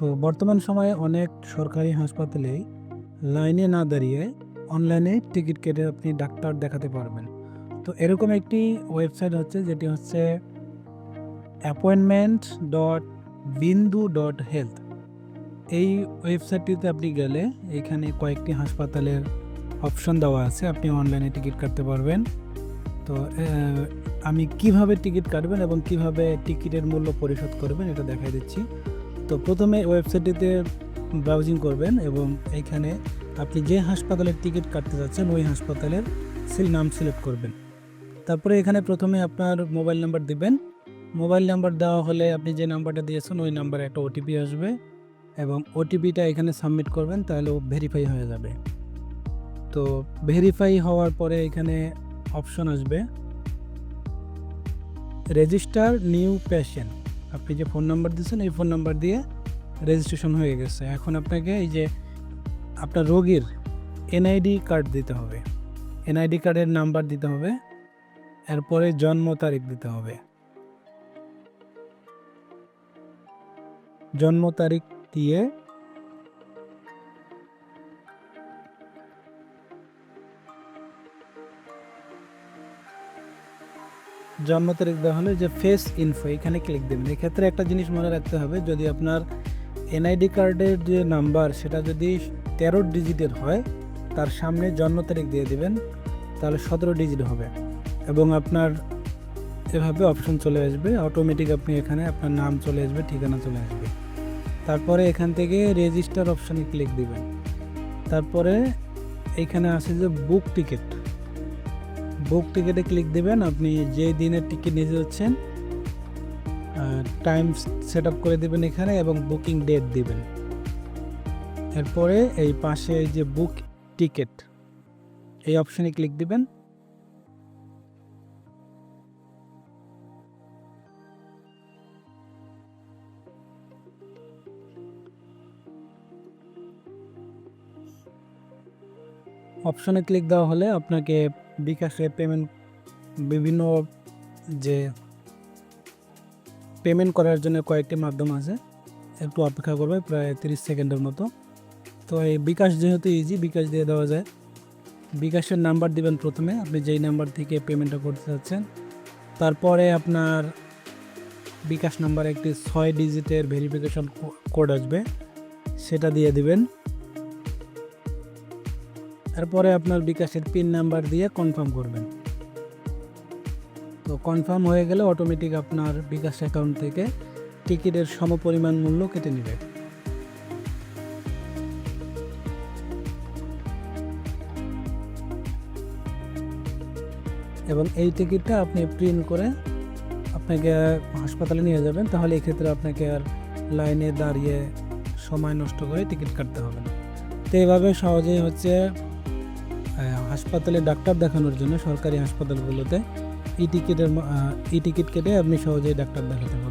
তো বর্তমান সময়ে অনেক সরকারি হাসপাতালে লাইনে না দাঁড়িয়ে অনলাইনে টিকিট কেটে আপনি ডাক্তার দেখাতে পারবেন। তো এরকম একটি ওয়েবসাইট হচ্ছে যেটি হচ্ছে অ্যাপয়েন্টমেন্ট ডট বিন্দু ডট হেলথ এই ওয়েবসাইটটিতে আপনি গেলে এখানে কয়েকটি হাসপাতালের অপশন দেওয়া আছে, আপনি অনলাইনে টিকিট কাটতে পারবেন। তো আমি কীভাবে টিকিট কাটবেন এবং কীভাবে টিকিটের মূল্য পরিশোধ করবেন এটা দেখাই দিচ্ছি। তো প্রথমে ওয়েবসাইটটিতে ব্রাউজিং করবেন এবং এইখানে আপনি যে হাসপাতালের টিকিট কাটতে যাচ্ছেন, ওই হাসপাতালের সিল নাম সিলেক্ট করবেন। তারপরে এখানে প্রথমে আপনার মোবাইল নাম্বার দিবেন। মোবাইল নাম্বার দেওয়া হলে আপনি যে নাম্বারটা দিয়েছেন, ওই নাম্বারে একটা ওটিপি আসবে এবং ওটিপিটা এখানে সাবমিট করবেন, তাহলে ও ভেরিফাই হয়ে যাবে। তো ভেরিফাই হওয়ার পরে এখানে অপশন আসবে। রেজিস্টার নিউ পেশেন্ট আপনি যে ফোন নাম্বার দিয়েছেন, এই ফোন নাম্বার দিয়ে রেজিস্ট্রেশন হয়ে গেছে। এখন আপনাকে এই যে আপনার রোগীর এনআইডি কার্ড দিতে হবে। এনআইডি কার্ডের নাম্বার দিতে হবে। এরপরে জন্ম তারিখ দিতে হবে। জন্ম তারিখ দিয়ে জন্ম তারিখ দেওয়া হলে যে ফেস ইনফো এখানে ক্লিক দেবেন। এক্ষেত্রে একটা জিনিস মনে রাখতে হবে, যদি আপনার এনআইডি কার্ডের যে নাম্বার সেটা যদি তেরো ডিজিটের হয়, তার সামনে জন্ম তারিখ দিয়ে দিবেন, তাহলে সতেরো ডিজিট হবে। এবং আপনার এভাবে অপশন চলে আসবে অটোমেটিক আপনি এখানে আপনার নাম চলে আসবে, ঠিকানা চলে আসবে। তারপরে এখান থেকে রেজিস্টার অপশানে ক্লিক দিবেন। তারপরে এখানে আছে যে বুক টিকিট বুক টিকিটে ক্লিক দিবেন। আপনি যে দিনের টিকিট নিতে যাচ্ছেন টাইম সেট আপ করে দেবেন এখানে এবং বুকিং ডেট দিবেন। এরপরে এই পাশে যে বুক টিকিট এই অপশানে ক্লিক দিবেন। অপশনে ক্লিক দেওয়া হলে আপনাকে বিকাশে পেমেন্ট বিভিন্ন যে পেমেন্ট করার জন্য কয়েকটি মাধ্যম আছে। একটু অপেক্ষা করবে, প্রায় তিরিশ সেকেন্ডের মতো। তো এই বিকাশ যেহেতু ইজি বিকাশ দিয়ে দেওয়া যায়। বিকাশের নাম্বার দিবেন প্রথমে, আপনি যেই নাম্বার থেকে পেমেন্টটা করতে চাচ্ছেন। তারপরে আপনার বিকাশ নাম্বার একটি ছয় ডিজিটের ভেরিফিকেশন কোড আসবে। সেটা দিয়ে দিবেন। তারপরে আপনার বিকাশের পিন নাম্বার দিয়ে কনফার্ম করবেন। তো কনফার্ম হয়ে গেলে অটোমেটিক আপনার বিকাশ অ্যাকাউন্ট থেকে টিকিটের সমপরিমাণ মূল্য কেটে নেবে। এবং এই টিকিটটা আপনি প্রিন্ট করে আপনাকে হাসপাতালে নিয়ে যাবেন, তাহলে এক্ষেত্রে আপনাকে আর লাইনে দাঁড়িয়ে সময় নষ্ট করে টিকিট কাটতে হবে না। তো এইভাবে সহজেই হচ্ছে হাসপাতালে ডাক্তার দেখানোর জন্য সরকারি হাসপাতালগুলোতে ই টিকিটের ই টিকিট কেটে আপনি সহজেই ডাক্তার দেখাতে পারবেন।